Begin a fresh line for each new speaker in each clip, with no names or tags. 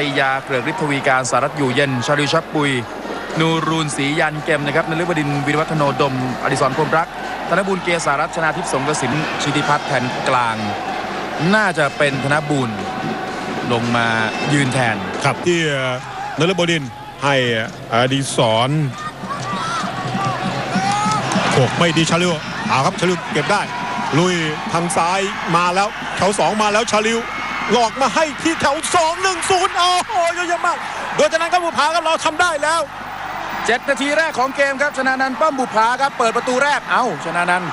ชัยยาเก
ลือกฤทธวีการสารัตอยู่เย็นชาลิชับปุย นูรูนศรียันเกมนะครับนฤบดินทร์วิรวัฒโนดม อดิศรพรมรักธนบุญเกษารัตชนาทิพย์สงกระสินชิติพัฒน์แทนกลาง น่าจะเป็นธนบุญลงมายืนแทน
ครับที่นฤบดินให้อดีศรโขกไม่ดีชาลิวเอาครับชาลิวเก็บได้ ลุยทางซ้ายมาแล้วแถวสองมาแล้วชาลิว หลอกมาให้ที่แถวสองหนึ่งศูนย์โอ้โหเยอะแยะมาก โดยจากนั้นครับบุพาครับเราทำได้แล้ว
เจ็ดนาทีแรกของเกมครับชนะนันท์ป้อมบุภาครับเปิดประตูแรก เอ้าชนะนันท์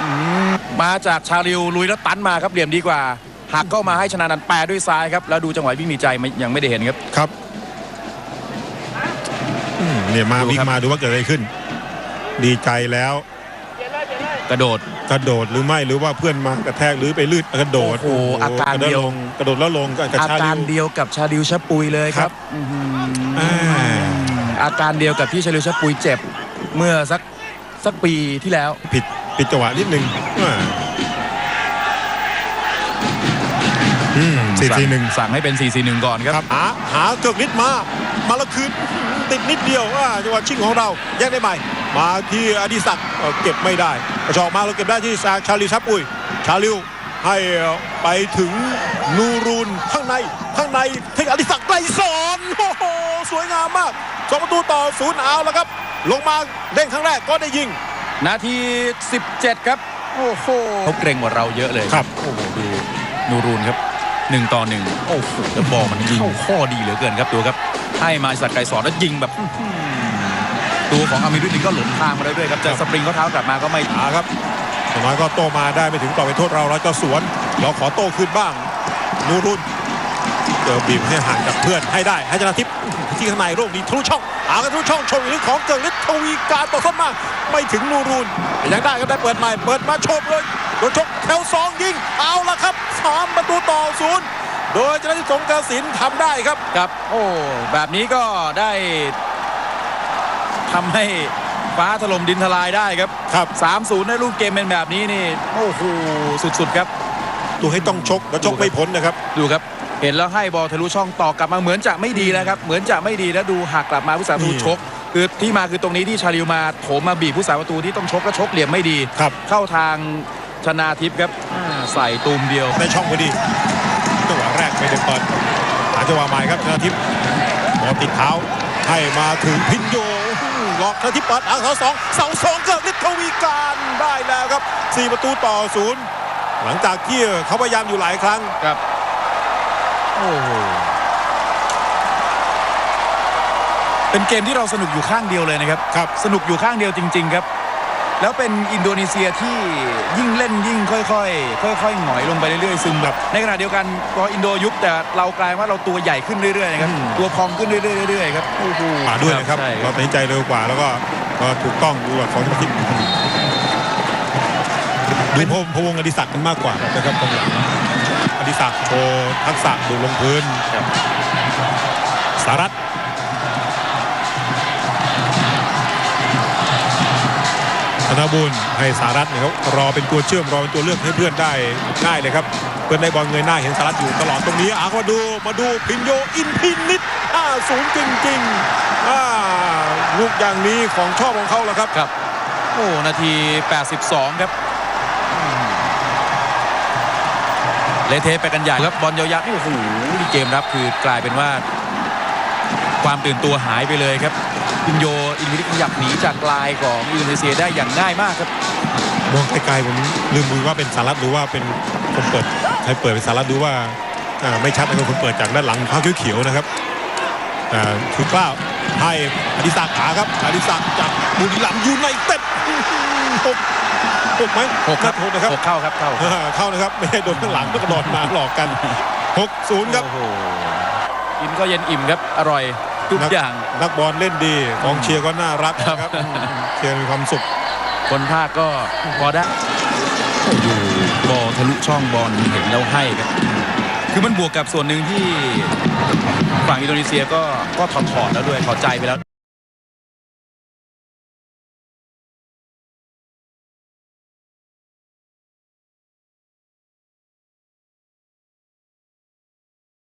อืมมาจากชาลิวลุยแล้วตันมาครับเหลี่ยมดีกว่าหักเข้ามาให้ชนะนันท์แปรด้วยซ้ายครับแล้วดูจังหวะวิ่งมีใจไม่ยังไม่ได้เห็นครับ
ครับอืมเนี่ยมา
ดู
วิ่ง
ครับ
มาดูว่าเกิดอะไรขึ้น ดีใจแล้ว
กระโดด
กระโดดหรือไม่หรือว่าเพื่อนมากระแทกหรือไปลื่นกระโดด
โอ้โหอาการะ
โเดี
ยว
ลงกระโดดแล้วลงกับ
อา
ชาลิ
การ
ว
เดียวกับชาลิวชะปุยเลยค
ครั
รับบอื้อหือ
อ่า
อาการเดียวกับที่ชาลิวชะปุยเจ็บเมื่อสักสักปีที่แล้ว
ผิดผิดจังหวะนิดนึงอ่าอืมสี่สี่หนึ่ง
สั่งให้เป็น 4 4 1 ก่อนครับ
ครับหาหาเกิกนิดมา มาแล้วคืนติดนิดเดียวอ่าจังหวะชิงของเราแยกได้ใหม่ มาที่อดิศักดิ์เอ่อเก็บไม่ได้ กระชอกมาเราเก็บได้ที่ชาลิวชับอุยชาลิวให้ไปถึงนูรูนข้างในข้างในที่อดิศักดิ์ไกลสอนโอ้โหสวยงามมากสองประตูต่อศูนย์เอาแล้วครับ ลงมาเด้งครั้งแรกก็ได้ยิง
นาที 17 ครับ โอ้โหเขาเกรงกว่าเราเยอะเลย
ครับ
โอ้โหดูนูรูนครับหนึ่งต่อหนึ่งโอ้โหแล้วบอลมันเข้าข้อดีเหลือเกินครับดูครับ ให้มาสักดิ์ไกรสอนแล้วยิงแบบอื้อหือ ตัวของอามิรุดินก็หลงทางมาแล้วด้วยครับจะสปริงเขาเท้ากลับมาก็ไม่
อาครับอย่างน้อยก็โตมาได้ไม่ถึงต่อไปโทษเราเราจะสวนเราขอโต้คืนบ้างนูรุนเจอบีบให้ห่างจากเพื่อนให้ได้ให้ชนะทิพย์ที่ข้างในโรคดีทะลุช่องอากันทะลุช่องชมอีกของเกิดฤทธิ์ทวีการต่อส้นมาไม่ถึงนูรุนแต่ยังได้ก็ได้เปิดใหม่เปิดมาโชมเลยโดนชกแถวสองยิงเอาละครับสามประตูต่อศูนย์โดยชนะทิพย์สงกระสินทำได้ครับ
ครับ โอ้แบบนี้ก็ได้ ทำให้ฟ้าถล่มดินทลายได้ครับ
ครับ
3-0ในลูกเกมเป็นแบบนี้นี่โอ้โหสุดๆครับ
ตัวให้ต้องชกแล้วชกไม่พ้นนะครับ
ดูครับเห็นแล้วให้บอลทะลุช่องต่อกลับมาเหมือนจะไม่ดีแล้วครับเหมือนจะไม่ดีแล้วดูหักกลับมาผู้สาประตู
นี่
ชกคือที่มาคือตรงนี้ที่ชาลิวมาโถมมาบีบผู้สาประตูที่ต้องชกแล้วชกเหลี่ยมไม่ดี
ครับ
เข้าทางชนาทิพย์ครับอ่าใส่ตูมเดียว
ในช่องพอดีจังหวะแรกไม่ได้เปิดหาจังหวะใหม่ครับชนะทิพย์บอลติดเท้าให้มาถึงพินโยห ลอกชนะทิพย์เปิดอ่างเสาสองเสาสองเกิดฤทธิ์ทวีการได้แล้วครับสี่ประตูต่อศูนย์หลังจากที่เขาพยายามอยู่หลายครั้ง
ครับโอ้โหเป็นเกมที่เราสนุกอยู่ข้างเดียวเลยนะครับ
ครับ
สนุกอยู่ข้างเดียวจริง ๆ ครับ แล้วเป็นอินโดนีเซียที่ยิ่งเล่นยิ่งค่อยๆ ค่อยๆหงอยลงไปเรื่อยๆซึมแบบในขณะเดียวกันพออินโดยุบแต่เรากลายว่าเราตัวใหญ่ขึ้นเรื่อยๆนะครับ
อืม
ตัวพองขึ้นเรื่อยๆเรื่อยๆครับโอ้โห
กว่าด้วยนะครับ
ใช่ค
เรา
รับ
ตัดสินใจเร็วกว่าแล้วก็ก็ถูกต้องดูแบบของชนะทิพย์ดูพวพวงอดิศักดิ์กันมากกว่านะครับกองหลังอดิศักดิ์โชว์ทักษะดูลงพื้น
ครับ
สารัต นบุญให้สารัตเนี่ยเขารอเป็นตัวเชื่อมรอเป็นตัวเลือกให้เพื่อนได้ง่ายเลยครับ เพื่อนได้บอลเงยหน้าเห็นสารัตอยู่ตลอดตรงนี้อะมาดูมาดูพินโยอินพินิดอ่าสูงจริงๆอ่าลูกอย่างนี้ของชอบของเขาแล้วครับ
ครับ โอ้นาที 82 ครับอืมเลละเทะไปกันใหญ่ครับบอลยาวๆนี่โอ้โหนี่เกมรับคือกลายเป็นว่า ความตื่นตัวหายไปเลยครับ อินโยอินวิลิขยับหนีจากลายของอินโดนีเซียได้อย่างง่ายมากครับ
มองไกลๆผมลืมดูว่าเป็นสารัตหรือว่าเป็นคนเปิดใครเปิดเป็นสารัตดูว่าอ่าไม่ชัดนะครับคนเปิดจากด้านหลังข้างเขียวๆนะครับอ่าคือกล้าวให้อดิศักดิ์ขาครับอดิศักดิ์จากบุรีรัมย์ยูไนเต็ดอื้อหือหกหกไหม
หกครับ
หกนะครับ
หกเข้าครับเข้า
อ่าเข้านะครับไม่ให้โดนข้างหลังแล้วก็โดนมาหลอกกันหกศูนย์ครับ
โอ้โหกินก็เย็นอิ่มครับอร่อย ทุก
นัก
อย่าง
นักบอลเล่นดีกองเชียร์ก็น่ารักนะครับอืมเชียร์มีความสุข
คนภาคก็พอได้โอ้โหบอลทะลุช่องบอลเห็นแล้วให้ครับคือมันบวกกับส่วนหนึ่งที่ฝั่งอินโดนีเซียก็ก็ถอดถอดๆแล้วด้วยถอดใจไปแล้ว